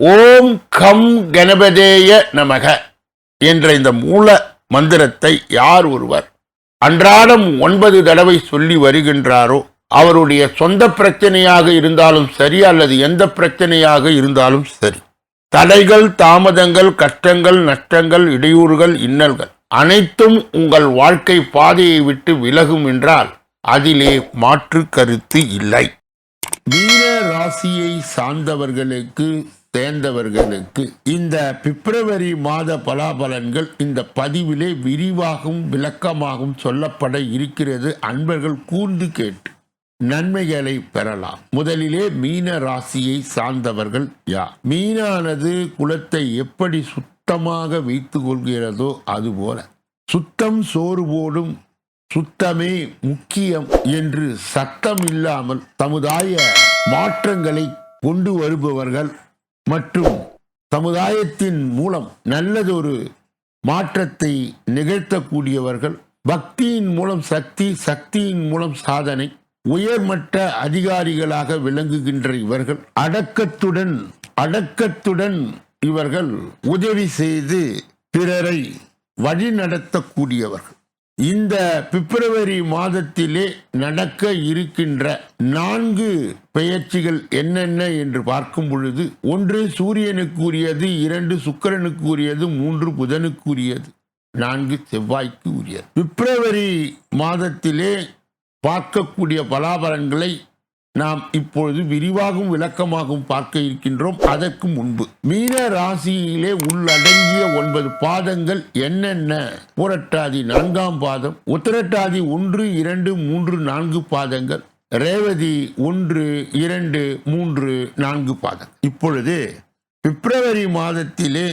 ஓம் come கணபதேய நமக என்ற இந்த மூல மந்திரத்தை யார் ஒருவர் அன்றாடம் ஒன்பது தடவை சொல்லி வருகின்றாரோ அவருடைய சொந்த பிரச்சனையாக இருந்தாலும் சரி அல்லது எந்த பிரச்சனையாக இருந்தாலும் சரி. தடைகள் தாமதங்கள் கஷ்டங்கள் நஷ்டங்கள் இடையூறுகள் இன்னல்கள் அனைத்தும் உங்கள் வாழ்க்கை பாதையை விட்டு விலகும் என்றால் அதிலே மாற்று கருத்து இல்லை. வீர ராசியை சார்ந்தவர்களுக்கு சேர்ந்தவர்களுக்கு இந்த பிப்ரவரி மாத பலாபலன்கள் இந்த பதிவிலே விரிவாகவும் விளக்கமாகவும் சொல்லப்பட இருக்கிறது. அன்பர்கள் கூர்ந்து கேட்டு நன்மைகளை பெறலாம். முதலிலே மீன ராசியை சார்ந்தவர்கள் யார்? மீனானது குலத்தை எப்படி சுத்தமாக வைத்துக் கொள்கிறதோ அதுபோல சுத்தம் சோறு போடும் சுத்தமே முக்கியம் என்று சத்தம் இல்லாமல் சமுதாய மாற்றங்களை கொண்டு வருபவர்கள் மற்றும் சமுதாயத்தின் மூலம் நல்லதொரு மாற்றத்தை நிகழ்த்தக்கூடியவர்கள் பக்தியின் மூலம் சக்தி சக்தியின் மூலம் சாதனை உயர்மட்ட அதிகாரிகளாக விளங்குகின்ற இவர்கள் அடக்கத்துடன் அடக்கத்துடன் இவர்கள் உதவி செய்து பிறரை வழிநடத்தக்கூடியவர்கள். இந்த பிப்ரவரி மாதத்திலே நடக்க இருக்கின்ற நான்கு பெயர்ச்சிகள் என்னென்ன என்று பார்க்கும் பொழுது ஒன்று சூரியனுக்குரியது இரண்டு சுக்கரனுக்குரியது மூன்று புதனுக்குரியது நான்கு செவ்வாய்க்கு உரியது. பிப்ரவரி மாதத்திலே பார்க்கக்கூடிய பலாபலன்களை நாம் இப்பொழுது விரிவாகவும் விளக்கமாகவும் பார்க்க இருக்கின்றோம். அதற்கு முன்பு மீன ராசியிலே உள்ளடங்கிய ஒன்பது பாதங்கள் என்னென்ன? புரட்டாதி நான்காம் பாதம் உத்திரட்டாதி ஒன்று இரண்டு மூன்று நான்கு பாதங்கள் ரேவதி ஒன்று இரண்டு மூன்று நான்கு பாதம் இப்பொழுது பிப்ரவரி மாதத்திலே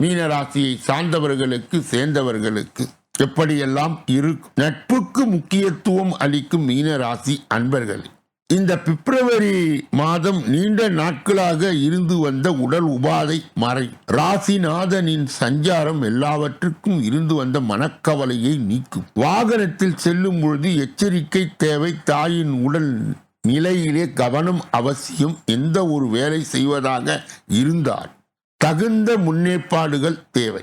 மீனராசியை சார்ந்தவர்களுக்கு சேர்ந்தவர்களுக்கு எப்படியெல்லாம் இருக்கும்? நட்புக்கு முக்கியத்துவம் அளிக்கும் மீனராசி அன்பர்களே இந்த பிப்ரவரி மாதம் நீண்ட நாட்களாக இருந்து வந்த உடல் உபாதை மறை. ராசிநாதனின் சஞ்சாரம் எல்லாவற்றுக்கும் இருந்து வந்த மனக்கவலையை நீக்கும். வாகனத்தில் செல்லும் பொழுது எச்சரிக்கை தேவை. தாயின் உடல் நிலையிலே கவனம் அவசியம். எந்த ஒரு வேலை செய்வதாக இருந்தால் தகுந்த முன்னேற்பாடுகள் தேவை.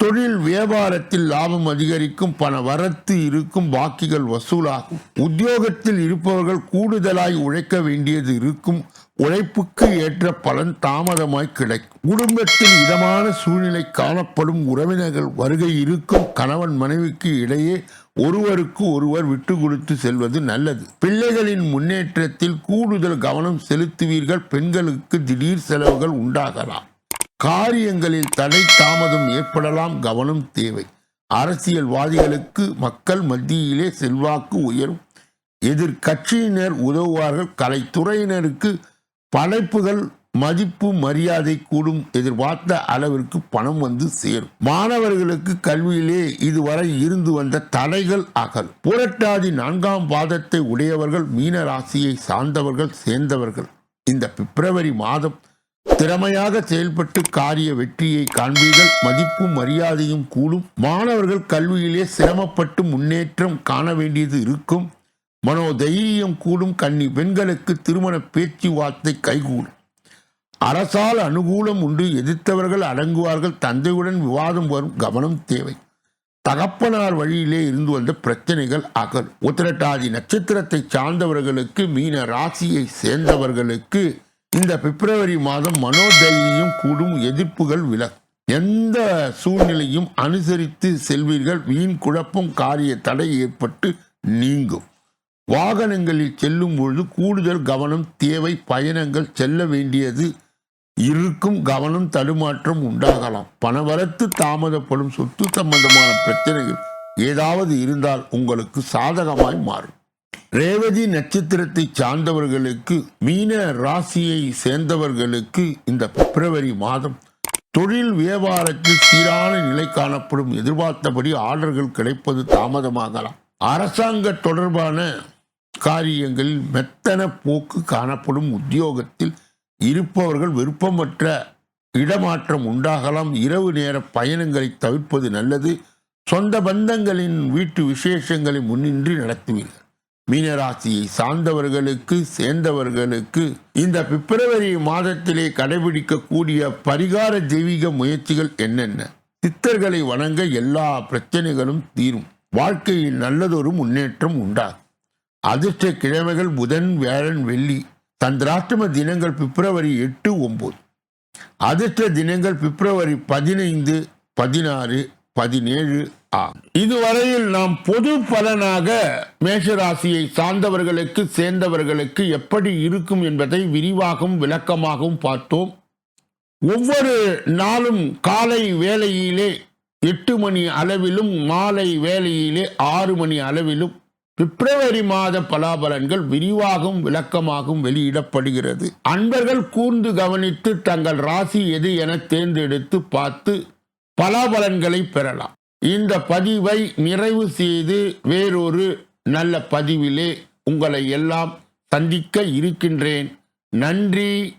தொழில் வியாபாரத்தில் லாபம் அதிகரிக்கும் பண வரத்து இருக்கும் பாக்கிகள் வசூலாகும். உத்தியோகத்தில் இருப்பவர்கள் கூடுதலாய் உழைக்க வேண்டியது இருக்கும். உழைப்புக்கு ஏற்ற பலன் தாமதமாய் கிடைக்கும். குடும்பத்தில் இதமான சூழ்நிலை காணப்படும். உறவினர்கள் வருகை இருக்கும். கணவன் மனைவிக்கு இடையே ஒருவருக்கு ஒருவர் விட்டு கொடுத்து செல்வது நல்லது. பிள்ளைகளின் முன்னேற்றத்தில் கூடுதல் கவனம் செலுத்துவீர்கள். பெண்களுக்கு திடீர் செலவுகள் உண்டாகலாம். காரியங்களில் தடை தாமதம் ஏற்படலாம் கவனம் தேவை. அரசியல்வாதிகளுக்கு மக்கள் மத்தியிலே செல்வாக்கு உயரும். எதிர்கட்சியினர் உதவுவார்கள் கலைத்துறையினருக்கு படைப்புகள் மதிப்பு மரியாதை கூடும் எதிர்பார்த்த அளவிற்கு பணம் வந்து சேரும். மாணவர்களுக்கு கல்வியிலே இதுவரை இருந்து வந்த தடைகள் அகல். புரட்டாதி நான்காம் பாதத்தை உடையவர்கள் மீன ராசியை சார்ந்தவர்கள் சேர்ந்தவர்கள். இந்த பிப்ரவரி மாதம் திறமையாக செயல்பட்டு காரிய வெற்றியை காண்பீர்கள். மதிப்பும் மரியாதையும் கூடும். மாணவர்கள் கல்வியிலே சிரமப்பட்டு முன்னேற்றம் காண வேண்டியது இருக்கும். மனோதைரியம் கூடும். கன்னி பெண்களுக்கு திருமண பேச்சுவார்த்தை கைகூடும். அரசால் அனுகூலம் உண்டு. எதிர்த்தவர்கள் அடங்குவார்கள். தந்தையுடன் விவாதம் வரும். கவனம் தேவை. தகப்பனார் வழியிலே இருந்து வந்த பிரச்சனைகள் அகல். உத்திரட்டாதி நட்சத்திரத்தை சார்ந்தவர்களுக்கு மீன ராசியை சேர்ந்தவர்களுக்கு இந்த பிப்ரவரி மாதம் மனோதைரியம் கூடும் எதிர்ப்புகள் விலகும் எந்த சூழ்நிலையும் அனுசரித்து செல்வீர்கள். வீண் குழப்பம் காரிய தடை ஏற்பட்டு நீங்கும். வாகனங்களில் செல்லும் பொழுது கூடுதல் கவனம் தேவை பயணங்கள் செல்ல வேண்டியது இருக்கும். கவனம் தடுமாற்றம் உண்டாகலாம். பணவரத்து தாமதப்படும் சொத்து சம்பந்தமான பிரச்சனைகள் ஏதாவது இருந்தால் உங்களுக்கு சாதகமாய் மாறும். ரேவதி நட்சத்திரத்தை சார்ந்தவர்களுக்கு மீன ராசியை சேர்ந்தவர்களுக்கு இந்த பிப்ரவரி மாதம் தொழில் வியாபாரத்தில் சீரான நிலை காணப்படும். எதிர்பார்த்தபடி ஆர்டர்கள் கிடைப்பது தாமதமாகலாம். அரசாங்க தொடர்பான காரியங்களில் மெத்தன போக்கு காணப்படும். உத்தியோகத்தில் இருப்பவர்கள் விருப்பமற்ற இடமாற்றம் உண்டாகலாம். இரவு நேர பயணங்களை தவிர்ப்பது நல்லது. சொந்த பந்தங்களின் வீட்டு விசேஷங்களை முன்னின்றி நடத்துவீர்கள். மீனராசியை சார்ந்தவர்களுக்கு சேர்ந்தவர்களுக்கு இந்த பிப்ரவரி மாதத்திலே கடைபிடிக்கக்கூடிய பரிகார தெய்வீக முயற்சிகள் என்னென்ன? சித்தர்களை வணங்க எல்லா பிரச்சனைகளும் தீரும். வாழ்க்கையில் நல்லதொரு முன்னேற்றம் உண்டாகும். அதிர்ஷ்ட கிழமைகள் புதன் வியாழன் வெள்ளி சந்திராஷ்டம தினங்கள் பிப்ரவரி எட்டு ஒன்பது அதிர்ஷ்ட தினங்கள் பிப்ரவரி பதினைந்து பதினாறு பதினேழு இதுவரையில் நாம் பொது பலனாக மேஷராசியை சார்ந்தவர்களுக்கு சேர்ந்தவர்களுக்கு எப்படி இருக்கும் என்பதை விரிவாகவும் விளக்கமாகவும் பார்த்தோம். ஒவ்வொரு நாளும் காலை வேளையிலே எட்டு மணி அளவிலும் மாலை வேளையிலே ஆறு மணி அளவிலும் பிப்ரவரி மாத பலாபலன்கள் விரிவாகவும் விளக்கமாகவும் வெளியிடப்படுகிறது. அன்பர்கள் கூர்ந்து கவனித்து தங்கள் ராசி எது என தேர்ந்தெடுத்து பார்த்து பலாபலன்களை பெறலாம். இந்த பதிவை நிறைவு செய்து வேறொரு நல்ல பதிவிலே உங்களை எல்லாம் சந்திக்க இருக்கின்றேன். நன்றி.